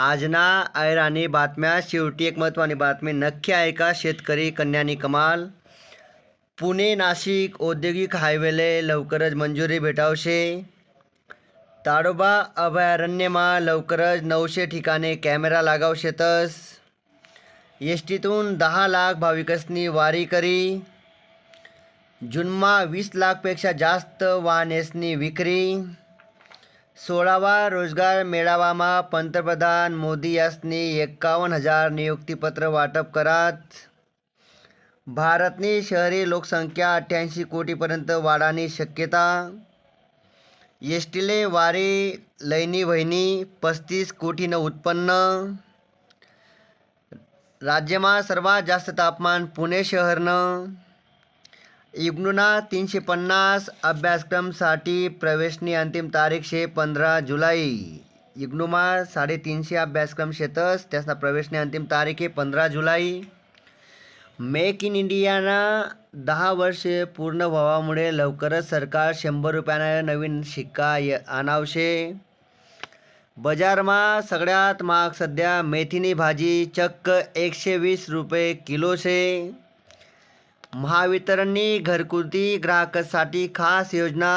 आजना ऐराणी बातम्या शेवटी एक महत्त्वाची बातमी नक्की ऐका शेतकरी कन्यानी कमाल. पुणे नाशिक औद्योगिक हायवेले लवकरच मंजुरी भेटावशे. ताडोबा अभयारण्यमा लवकरच नऊशे ठिकाणे कॅमेरा लागावशेतस. एस टीतून दहा लाख भाविकसनी वारी करी. जुन्मा वीस लाखपेक्षा जास्त वाहनेसनी विक्री. सोळावा रोजगार मेळावामा पंतप्रधान मोदी यासनी एक्कावन्न हजार नियुक्तीपत्र वाटप करात. भारतनी शहरी लोकसंख्या अठ्ठ्याऐंशी कोटीपर्यंत वाढानी शक्यता. एस वारी लयनी वहिनी पस्तीस कोटीनं उत्पन्न. राज्यमा सर्वात जास्त तापमान पुणे शहरनं. इग्नूना तीनशे पन्नास अभ्यासक्रमसाठी प्रवेशनी अंतिम तारीख शे पंधरा जुलै. इग्नूमा साडेतीनशे अभ्यासक्रम शेतस त्यासना प्रवेशनी अंतिम तारीख आहे पंधरा जुलै. मेक इन इंडियाना दहा वर्षे पूर्ण व्हावामुळे लवकरच सरकार शंभर रुपयानं नवीन शिक्का य आणावशे. बजारमा सगळ्यात महाग सध्या मेथीनी भाजी चक्क एकशे वीस रुपये किलो शे महावितरणनी घरगुती ग्राहकासाठी खास योजना.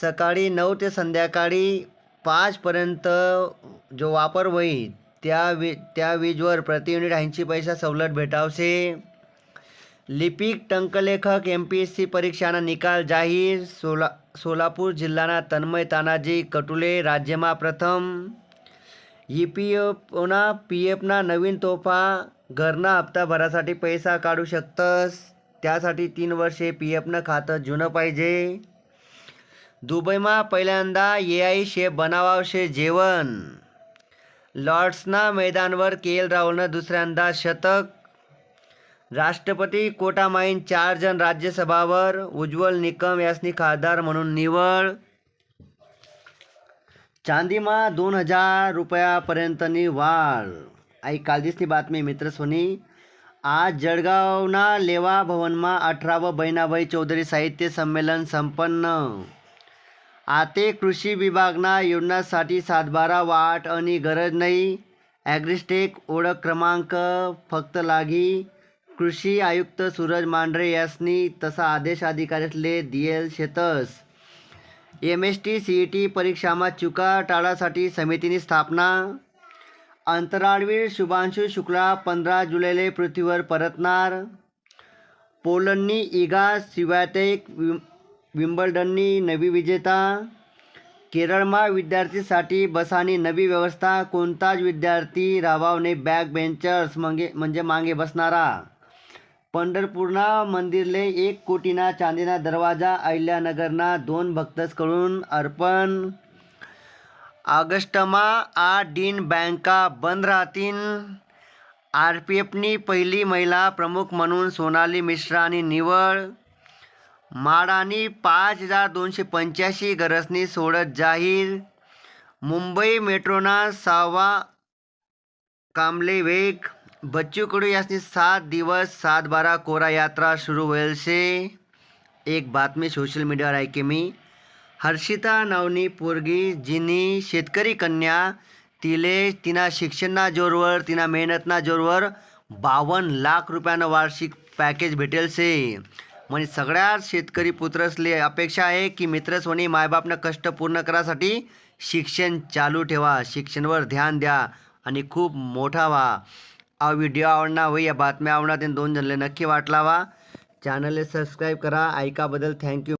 सकाळी नऊ ते संध्याकाळी पाचपर्यंत जो वापर होईल त्या वी त्या वीजवर प्रति युनिट ऐंशी पैसा सवलत भेटावसे. लिपिक टंकलेखक एम पी एस सी परीक्षाना निकाल जाहीर सोला सोलापूर जिल्हाना तन्मय तानाजी कटुले राज्यमा प्रथम. ई पी एफना पी एफना नवीन तोफा घरना हप्ता भरासाठी पैसा काढू शकतस. त्यासाठी तीन वर्षे पी एफनं खातं जुनं पाहिजे. दुबईमा पहिल्यांदा ए आय शेफ बनावावशे जेवण. लॉर्ड्सना मैदानवर के एल राहुलनं दुसऱ्यांदा शतक. राष्ट्रपती कोटामाईन चार जण राज्यसभावर उज्ज्वल निकम यासनी खासदार म्हणून निवड. चांदीमा दोन हजार रुपयापर्यंतनी वाढ. आई कालदिसनी बातमी मित्र सोनी. आज जळगावना लेवा भवनमा अठरावं बहिणाबाई चौधरी साहित्य संमेलन संपन्न. आते कृषी विभागना योजनासाठी सातबारा वाट आणि गरज नाही. ॲग्रिस्टेक ओळख क्रमांक फक्त लागी. कृषी आयुक्त सूरज मांढरे यासनी तसा आदेश अधिकाऱ्यातले दिएल शेतस. M S T C E T परीक्षामा चुका टाळासाठी समितीनी स्थापना. अंतराळवीर शुभांशु शुक्ला पंधरा जुलैले पृथ्वीवर परतणार. पोलंडनी इगा स्विवॅटेक विम विम्बल्डननी नवी विजेता. केरळमा विद्यार्थीसाठी बसानी नवी व्यवस्था कोणताच विद्यार्थी रावावने बॅक बेंचर्स मंगे म्हणजे मागे बसणारा. पंढरपूरना मंदिरले एक कोटीना चांदीना दरवाजा अहिल्यानगरना दोन भक्तसकडून अर्पण ऑगस्टमा आठ दिन बँका बंद राहतीन आर पी एफनी पहिली महिला प्रमुख म्हणून सोनाली मिश्रानी निवड. माडानी पाच हजार दोनशे पंच्याऐंशी गरजनी सोडत जाहीर. मुंबई मेट्रोना सहावा कामले वेग. बच्चू कडू यासनी सात दिवस सात बारा कोरा यात्रा सुरू होईल शे. एक बातमी सोशल मीडियावर ऐके मी. हर्षिता नावनी पोरगी जिनी शेतकरी कन्या तिले तिना शिक्षणना जोरवर तिना मेहनतना जोरवर बावन्न लाख रुपयानं वार्षिक पॅकेज भेटेल से. म्हणजे सगळ्या शेतकरी पुत्रसले अपेक्षा आहे की मित्र मायबापनं कष्ट पूर्ण करासाठी शिक्षण चालू ठेवा शिक्षणवर ध्यान द्या आणि खूप मोठा व्हा. हा व्हिडिओ आवडणार व या बातम्या आवडणार दोन जणले नक्की वाटला वा चॅनलले सबस्क्राईब करा. ऐकाबद्दल थँक्यू.